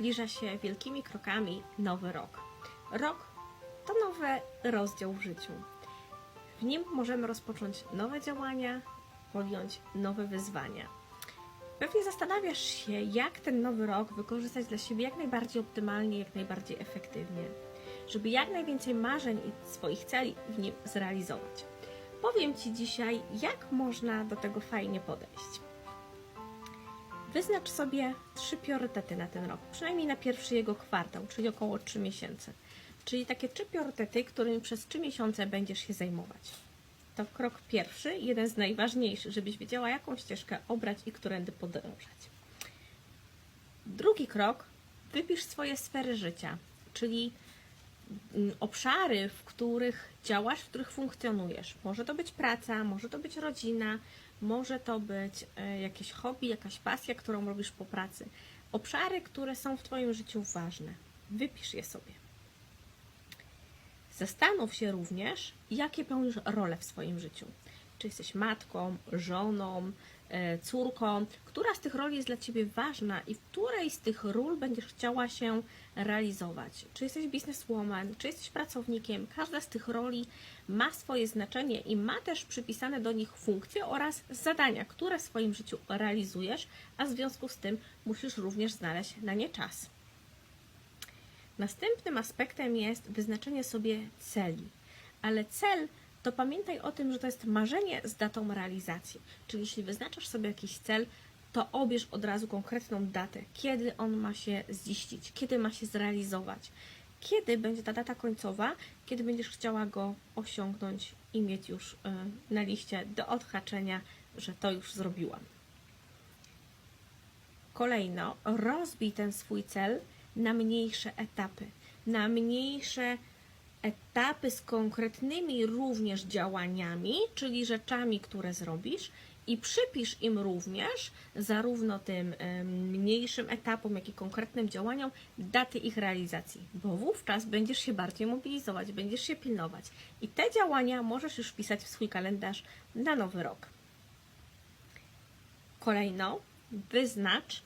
Zbliża się wielkimi krokami nowy rok. Rok to nowy rozdział w życiu. W nim możemy rozpocząć nowe działania, podjąć nowe wyzwania. Pewnie zastanawiasz się, jak ten nowy rok wykorzystać dla siebie jak najbardziej optymalnie, jak najbardziej efektywnie, żeby jak najwięcej marzeń i swoich celi w nim zrealizować. Powiem Ci dzisiaj, jak można do tego fajnie podejść. Wyznacz sobie trzy priorytety na ten rok, przynajmniej na pierwszy jego kwartał, czyli około 3 miesięcy. Czyli takie trzy priorytety, którymi przez 3 miesiące będziesz się zajmować. To krok pierwszy, jeden z najważniejszych, żebyś wiedziała, jaką ścieżkę obrać i którędy podążać. Drugi krok, wypisz swoje sfery życia, czyli obszary, w których działasz, w których funkcjonujesz. Może to być praca, może to być rodzina, może to być e, jakieś hobby, jakaś pasja, którą robisz po pracy. Obszary, które są w Twoim życiu ważne. Wypisz je sobie. Zastanów się również, jakie pełnisz role w swoim życiu. Czy jesteś matką, żoną, e, córką, która z tych roli jest dla Ciebie ważna i w której z tych ról będziesz chciała się realizować. Czy jesteś bizneswoman, czy jesteś pracownikiem, każda z tych roli ma swoje znaczenie i ma też przypisane do nich funkcje oraz zadania, które w swoim życiu realizujesz, a w związku z tym musisz również znaleźć na nie czas. Następnym aspektem jest wyznaczenie sobie celi, ale cel to pamiętaj o tym, że to jest marzenie z datą realizacji. Czyli jeśli wyznaczasz sobie jakiś cel, to obierz od razu konkretną datę, kiedy on ma się ziścić, kiedy ma się zrealizować, kiedy będzie ta data końcowa, kiedy będziesz chciała go osiągnąć i mieć już y, na liście do odhaczenia, że to już zrobiłam. Kolejno, rozbij ten swój cel na mniejsze etapy, na mniejsze etapy z konkretnymi również działaniami, czyli rzeczami, które zrobisz, i przypisz im również zarówno tym mniejszym etapom, jak i konkretnym działaniom daty ich realizacji, bo wówczas będziesz się bardziej mobilizować, będziesz się pilnować i te działania możesz już wpisać w swój kalendarz na nowy rok. Kolejno, wyznacz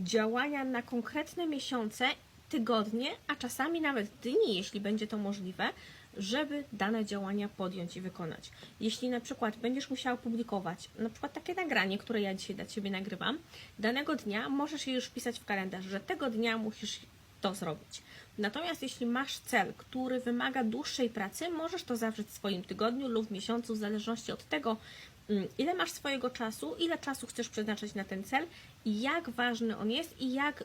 działania na konkretne miesiące, tygodnie, a czasami nawet dni, jeśli będzie to możliwe, żeby dane działania podjąć i wykonać. Jeśli na przykład będziesz musiała publikować, na przykład takie nagranie, które ja dzisiaj dla Ciebie nagrywam, danego dnia możesz je już wpisać w kalendarz, że tego dnia musisz to zrobić. Natomiast jeśli masz cel, który wymaga dłuższej pracy, możesz to zawrzeć w swoim tygodniu lub miesiącu, w zależności od tego, ile masz swojego czasu, ile czasu chcesz przeznaczyć na ten cel jak ważny on jest i jak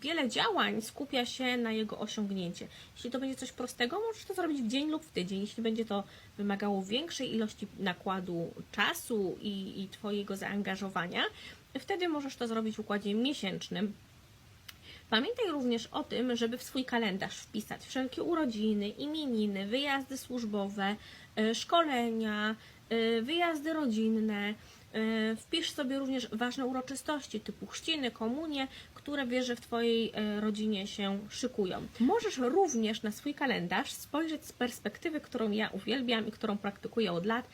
wiele działań skupia się na jego osiągnięcie. Jeśli to będzie coś prostego, możesz to zrobić w dzień lub w tydzień. Jeśli będzie to wymagało większej ilości nakładu czasu i, i Twojego zaangażowania, wtedy możesz to zrobić w układzie miesięcznym. Pamiętaj również o tym, żeby w swój kalendarz wpisać wszelkie urodziny, imieniny, wyjazdy służbowe, e, szkolenia, e, wyjazdy rodzinne. E, Wpisz sobie również ważne uroczystości typu chrzciny, komunie, które wiesz, że w Twojej rodzinie się szykują. Możesz również na swój kalendarz spojrzeć z perspektywy, którą ja uwielbiam i którą praktykuję od lat,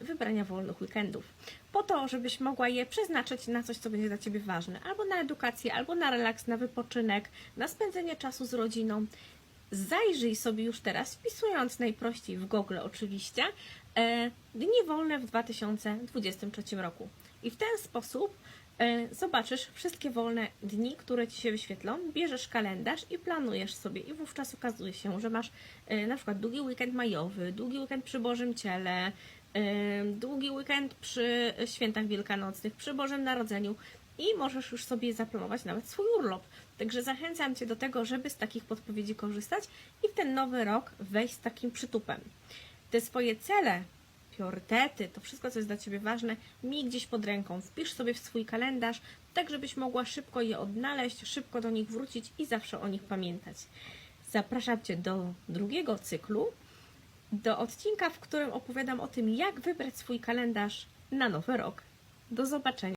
wybrania wolnych weekendów. Po to, żebyś mogła je przeznaczyć na coś, co będzie dla Ciebie ważne, albo na edukację, albo na relaks, na wypoczynek, na spędzenie czasu z rodziną. Zajrzyj sobie już teraz, wpisując najprościej w Google oczywiście, e, dni wolne w 2023 roku. I w ten sposób e, zobaczysz wszystkie wolne dni, które Ci się wyświetlą, bierzesz kalendarz i planujesz sobie i wówczas okazuje się, że masz e, na przykład długi weekend majowy, długi weekend przy Bożym Ciele, e, długi weekend przy świętach wielkanocnych, przy Bożym Narodzeniu i możesz już sobie zaplanować nawet swój urlop. Także zachęcam Cię do tego, żeby z takich podpowiedzi korzystać i w ten nowy rok wejść z takim przytupem. Te swoje cele, priorytety, to wszystko, co jest dla Ciebie ważne, miej gdzieś pod ręką. Wpisz sobie w swój kalendarz, tak żebyś mogła szybko je odnaleźć, szybko do nich wrócić i zawsze o nich pamiętać. Zapraszam Cię do drugiego cyklu, do odcinka, w którym opowiadam o tym, jak wybrać swój kalendarz na nowy rok. Do zobaczenia.